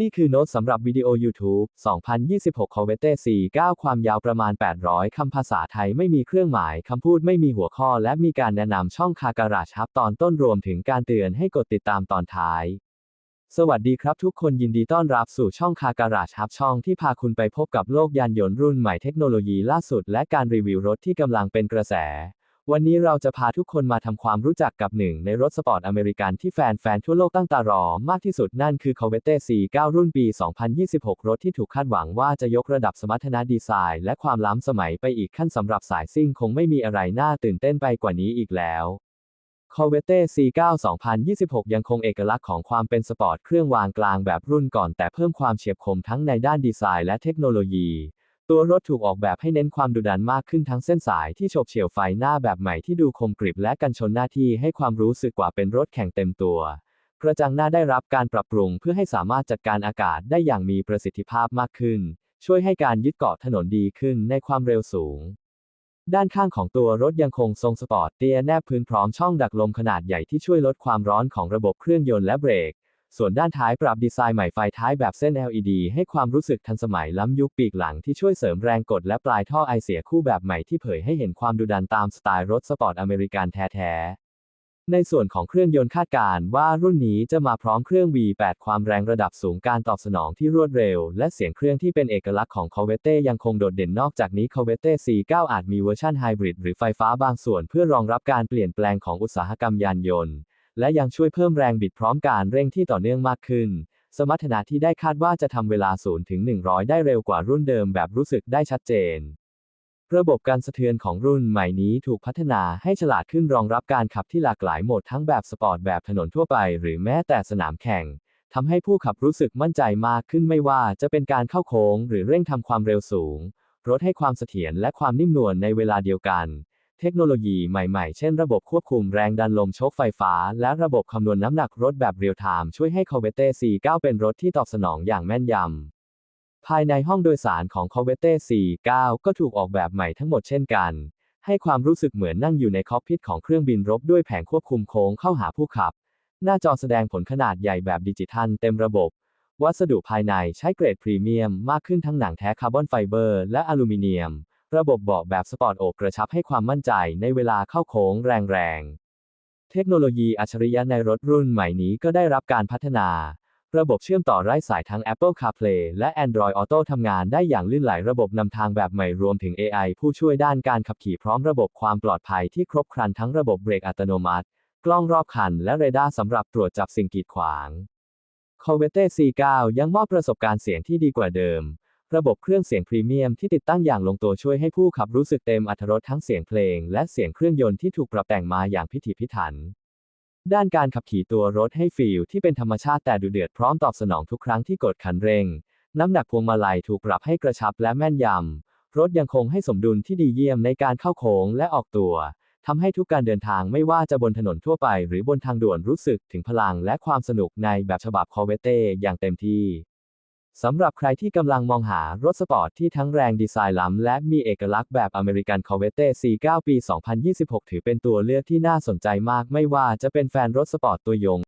นี่คือโน้ตสำหรับวิดีโอ YouTube 2026 Corvette C9 ความยาวประมาณ 800 คำภาษาไทยไม่มีเครื่องหมาย คำพูดไม่มีหัวข้อ และมีการแนะนำช่องคาการาชับตอนต้นรวมถึงการเตือนให้กดติดตามตอนท้าย สวัสดีครับทุกคนยินดีต้อนรับสู่ช่องคาการาชับช่องที่พาคุณไปพบกับโลกยานยนต์รุ่นใหม่เทคโนโลยีล่าสุด และการรีวิวรถที่กำลังเป็นกระแส วันนี้เราจะพาทุกคนมาทำความรู้จักกับหนึ่งในรถสปอร์ตอเมริกันที่แฟนๆ ทั่วโลกตั้งตารอมากที่สุดนั่นคือ Corvette C9 รุ่นปี 2026 รถที่ถูกคาดหวังว่าจะยกระดับสมรรถนะดีไซน์ และความล้ำสมัยไปอีกขั้นสำหรับสายซิ่งคงไม่มีอะไรน่าตื่นเต้นไปกว่านี้อีกแล้ว Corvette C9 2026 ยังคงเอกลักษณ์ของความเป็นสปอร์ตเครื่องวางกลางแบบรุ่นก่อนแต่เพิ่มความเฉียบคมทั้งในด้านดีไซน์และเทคโนโลยี ตัวรถถูกออกแบบให้เน้นความดุดันมากขึ้นทั้งเส้นสายที่โฉบเฉี่ยวไฟหน้าแบบใหม่ที่ดูคมกริบและกันชนหน้าที่ให้ความรู้สึกกว่าเป็นรถแข่งเต็มตัว กระจังหน้าได้รับการปรับปรุงเพื่อให้สามารถจัดการอากาศได้อย่างมีประสิทธิภาพมากขึ้น ช่วยให้การยึดเกาะถนนดีขึ้นในความเร็วสูง ด้านข้างของตัวรถยังคงทรงสปอร์ตเตียแนบพื้นพร้อมช่องดักลมขนาดใหญ่ที่ช่วยลดความร้อนของระบบเครื่องยนต์และเบรก ส่วนด้านท้ายปรับดีไซน์ใหม่ไฟท้ายแบบเส้น LED ให้ความรู้สึกทันสมัยล้ำยุคปีกหลังที่ช่วยเสริมแรงกดและปลายท่อไอเสียคู่แบบใหม่ที่เผยให้เห็นความดุดันตามสไตล์รถสปอร์ตอเมริกันแท้ๆ ในส่วนของเครื่องยนต์คาดการณ์ว่ารุ่นนี้จะมาพร้อมเครื่อง V8 ความแรงระดับสูงการตอบสนองที่รวดเร็ว และเสียงเครื่องที่เป็นเอกลักษณ์ของ Corvette ยังคงโดดเด่นนอกจากนี้ Corvette C9 อาจมีเวอร์ชันไฮบริดหรือไฟฟ้าบางส่วนเพื่อรองรับการเปลี่ยนแปลงของอุตสาหกรรมยานยนต์ และยังช่วยเพิ่มแรงบิดพร้อมการเร่งที่ต่อเนื่องมากขึ้น สมรรถนะที่ได้คาดว่าจะทำเวลา 0 ถึง 100 ได้เร็วกว่ารุ่นเดิมแบบรู้สึกได้ชัดเจน ระบบการสะเทือนของรุ่นใหม่นี้ถูกพัฒนาให้ฉลาดขึ้นรองรับการขับที่หลากหลายโหมดทั้งแบบสปอร์ตแบบถนนทั่วไป หรือแม้แต่สนามแข่งทำให้ผู้ขับรู้สึกมั่นใจมากขึ้นไม่ว่าจะเป็นการเข้าโค้ง หรือเร่งทำความเร็วสูง รถให้ความเสถียรและความนิ่มนวลในเวลาเดียวกัน เทคโนโลยีใหม่ๆ เช่นระบบควบคุมแรงดันลมโชคไฟฟ้า และระบบคำนวณน้ำหนักรถแบบเรียลไทม์ช่วยให้ Corvette C9 เป็นรถที่ตอบสนองอย่างแม่นยำ ภายในห้องโดยสารของ Corvette C9 ก็ถูกออกแบบใหม่ทั้งหมดเช่นกัน ให้ความรู้สึกเหมือนนั่งอยู่ในคอกพิทของเครื่องบินรบด้วยแผงควบคุมโค้งเข้าหาผู้ขับ หน้าจอแสดงผลขนาดใหญ่แบบดิจิทัลเต็มระบบวัสดุภายในใช้เกรดพรีเมียมมากขึ้นทั้งหนังแท้คาร์บอนไฟเบอร์และอลูมิเนียม ระบบเบาะแบบสปอร์ตโอบกระชับให้ความมั่นใจในเวลาเข้าโค้งแรงๆ เทคโนโลยีอัจฉริยะในรถรุ่นใหม่นี้ก็ได้รับการพัฒนา ระบบเชื่อมต่อไร้สายทั้ง Apple CarPlay และ Android Auto ทำงานได้อย่างลื่นไหลระบบนำทางแบบใหม่รวมถึง AI ผู้ช่วยด้านการขับขี่พร้อมระบบความปลอดภัยที่ครบครันทั้งระบบเบรกอัตโนมัติ กล้องรอบคัน และเรดาร์สำหรับตรวจจับสิ่งกีดขวาง Corvette C9 ยังมอบประสบการณ์เสียงที่ดีกว่าเดิม ระบบเครื่องเสียงพรีเมียมที่ติดตั้งอย่างลงตัวช่วยให้ผู้ขับรู้สึกเต็มอรรถรสทั้งเสียงเพลง และเสียงเครื่องยนต์ที่ถูกปรับแต่งมาอย่างพิถีพิถัน ด้านการขับขี่ตัวรถให้ฟีลที่เป็นธรรมชาติแต่ดุเดือดพร้อมตอบสนองทุกครั้งที่กดคันเร่ง น้ำหนักพวงมาลัยถูกปรับให้กระชับและแม่นยำ รถยังคงให้สมดุลที่ดีเยี่ยมในการเข้าโค้งและออกตัวทำให้ทุกการเดินทางไม่ว่าจะบนถนนทั่วไป หรือบนทางด่วนรู้สึกถึงพลังและความสนุกในแบบฉบับ Corvette อย่างเต็มที่ สำหรับใครที่กำลังมองหารถสปอร์ตที่ทั้งแรงดีไซน์ล้ำและมีเอกลักษณ์แบบอเมริกันคอเวเต่49ปี 2026 ถือเป็นตัวเลือกที่น่าสนใจมาก ไม่ว่าจะเป็นแฟนรถสปอร์ตตัวยง